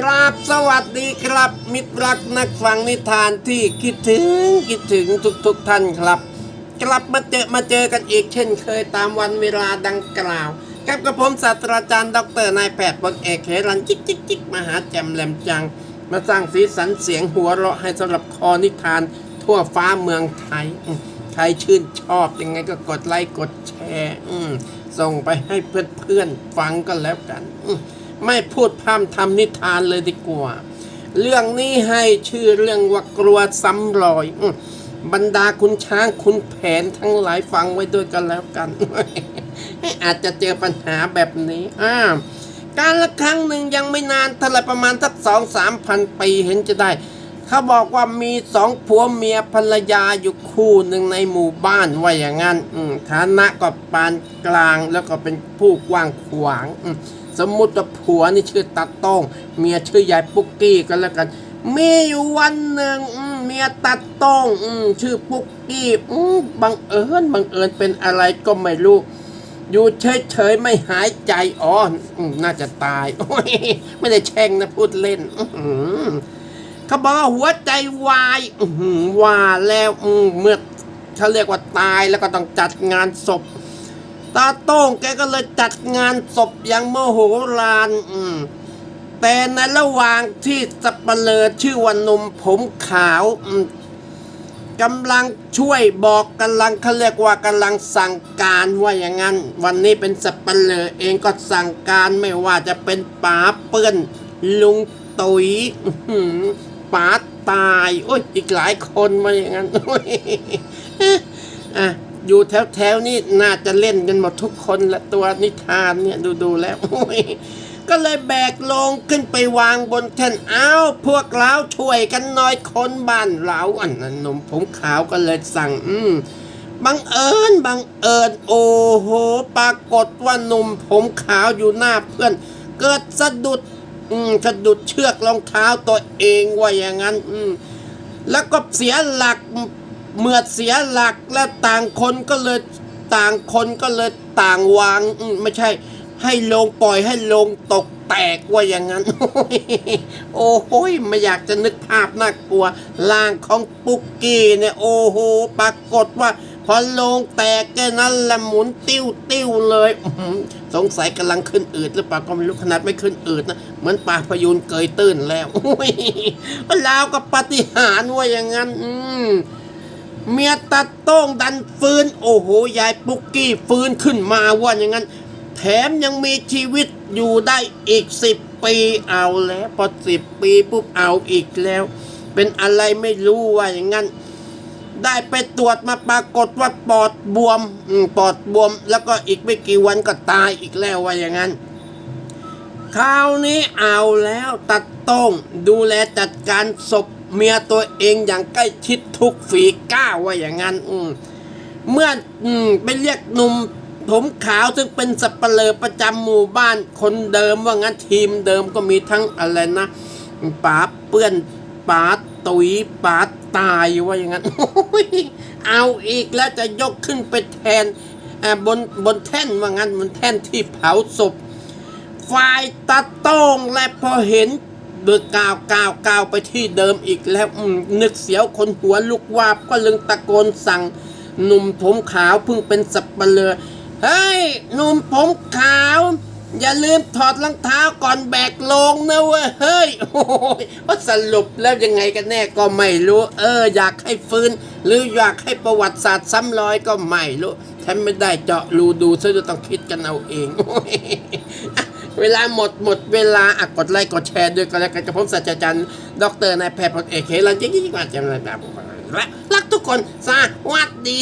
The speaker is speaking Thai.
คราบสวัสดีครับ มิตรรักนักฟังนิทานที่คิดถึงคิดถึงทุกๆทท่านครับ กลับมาเจอมาเจอกันอีกเช่นเคยตามวันเวลาดังกล่าวกับกระผมศาสตราจารย์ ดรนายแพทย์พลเอกเขรันจิกจิกจิกมหาแจ่มแหลมจัง มาสร้างสีสันเสียงหัวเราะให้สำหรับคอนิทานทั่วฟ้าเมืองไทยใครชื่นชอบยังไงก็กดไลค์กดแชร์ส่งไปให้เพื่อนๆฟังก็แล้วกันอื ไม่พูดพร่ำทำนิทานเลยดีกว่า เรื่องนี้ให้ชื่อเรื่องว่ากลัวซ้ำรอยบรรดาคุณช้างคุณแผนทั้งหลายฟังไว้ด้วยกันแล้วกัน อาจจะเจอปัญหาแบบนี้อ้าการละครั้งหนึ่งยังไม่นานเท่าไหรประมาณสักสองสามพันปีเห็นจะได้ เขาบอกว่ามีสองผัวเมียภรรยาอยู่คู่หนึ่งในหมู่บ้านว่าอย่างนั้นฐานะก็ปานกลางแล้วก็เป็นผู้กว้างขวางมสมมุติว่าผัวนี่ชื่อตาโต้งเมียชื่อยายปุ๊กกี้ก็แล้วกัน มีอยู่วันหนึ่งเมียตัดโต้งอชื่อปุ๊กกี้บังเอิญบังเอิญเป็นอะไรก็ไม่รู้อยู่เฉยๆไม่หายใจอ๋อน่าจะตาย ไม่ได้แช่งนะพูดเล่น อื เขาบอกว่าหัวใจวายว่าแล้วเมื่อเขาเรียกว่าตายแล้วก็ต้องจัดงานศพ ตาโต้งแกก็เลยจัดงานศพอย่างโมโหลานแต่ในระหว่างที่สับเปลอชื่อว่าหนุ่มผมขาวกำลังช่วยบอกกำลังเขาเรียกว่ากำลังสั่งการว่าอย่างนั้น วันนี้เป็นสับเปลอเองก็สั่งการไม่ว่าจะเป็นป๋าเปื้อนลุงตุยอื้อหือ ป๋าตาย โอ้ย อีกหลายคนมาอย่างนั้นโอ้ยอะอยู่แถวๆนี้น่าจะเล่นกันหมดทุกคนละตัวนิทานเนี่ยดูๆแล้วโอ้ยก็เลยแบกลงขึ้นไปวางบนแท่นอ้าพวกเราช่วยกันหน้อยคนบ้านเราอันนั้นหนุ่มผมขาวก็เลยสั่ง อืมบังเอิญบังเอิญโอ้โห ปรากฏว่าหนุ่มผมขาวอยู่หน้าเพื่อน เกิดสะดุด อืมสะดุดเชือกรองเท้าตัวเองว่าอย่างนั้น อืมแล้วก็เสียหลักเมื่อเสียหลักและต่างคนก็เลยต่างคนก็เลยต่างวางอืมไม่ใช่ ให้ลงปล่อยให้ลงตกแตกว่าอย่างนั้น โอ้โหไม่อยากจะนึกภาพน่ากลัวร่างของปุกกี้เนี่ย โอ้โหปรากฏว่า พอลงแตกแค่นั้นละหมุนติ้วติ้วเลยสงสัยกำลังขึ้นอืดหรือเปล่าก็ไม่รู้ขนาดไม่ขึ้นอืดนะเหมือนปลาพยูนเกยตื้นแล้วโอ้ยลาวกับปฏิหารว่าอย่างนั้น อืมเมียตัดโต้งดันฟื้น โอ้โหยายปุกกี้ฟื้นขึ้นมาว่าอย่างนั้น แถมยังมีชีวิตอยู่ได้อีกสิบปีเอาแล้วพอสิบปีปุ๊บเอาอีกแล้ว เป็นอะไรไม่รู้ว่าอย่างนั้น ได้ไปตรวจมาปรากฏว่าปอดบวมปอดบวม แล้วก็อีกไม่กี่วันก็ตายอีกแล้วว่าอย่างนั้นคราวนี้เอาแล้วตัดต้งดูแลจัดการศพเมียตัวเองอย่างใกล้ชิดทุกฝีก้าวว่าอย่างนั้นอืเมื่ออืมไปเรียกหนุ่มผมขาวซึ่งเป็นสับเปลอประจำหมู่บ้านคนเดิมว่างั้นทีมเดิมก็มีทั้งอะไรนะป๋าเปื้อน ป๋าตุยป๋าตายว่าอย่างนั้นเอาอีกแล้วจะยกขึ้นไปแทนบนบนแท่นว่างั้นบนแท่นที่เผาศพฝ่ายตาต้องและพอเห็นเบือกาวกาวกาวไปที่เดิมอีกแล้วนึกเสียวคนหัวลุกวาบก็ลึงตะโกนสั่งหนุ่มผมขาวเพิ่งเป็นสับเปลือเฮ้ยหนุ่มผมขาว อย่าลืมถอดรองเท้าก่อนแบกลงนะเว้ยเฮ้ยโอ้ยว่าสรุปแล้วยังไงกันแน่ก็ไม่รู้ เออ อยากให้ฟื้น หรืออยากให้ประวัติศาสตร์ซ้ำรอยก็ไม่รู้ฉันไม่ได้เจาะรูดูซะจะต้องคิดกันเอาเองอเวลาหมดหมดเวลาอะกดไลค์กดแชร์ด้วยกันแล้วกันกับผมศาสตราจารย์ดอกเตอรนายแพทย์พลเอกเคลันยิ่งยิ่งกว่าจำเลยแบบรักทุกคนสวัสดี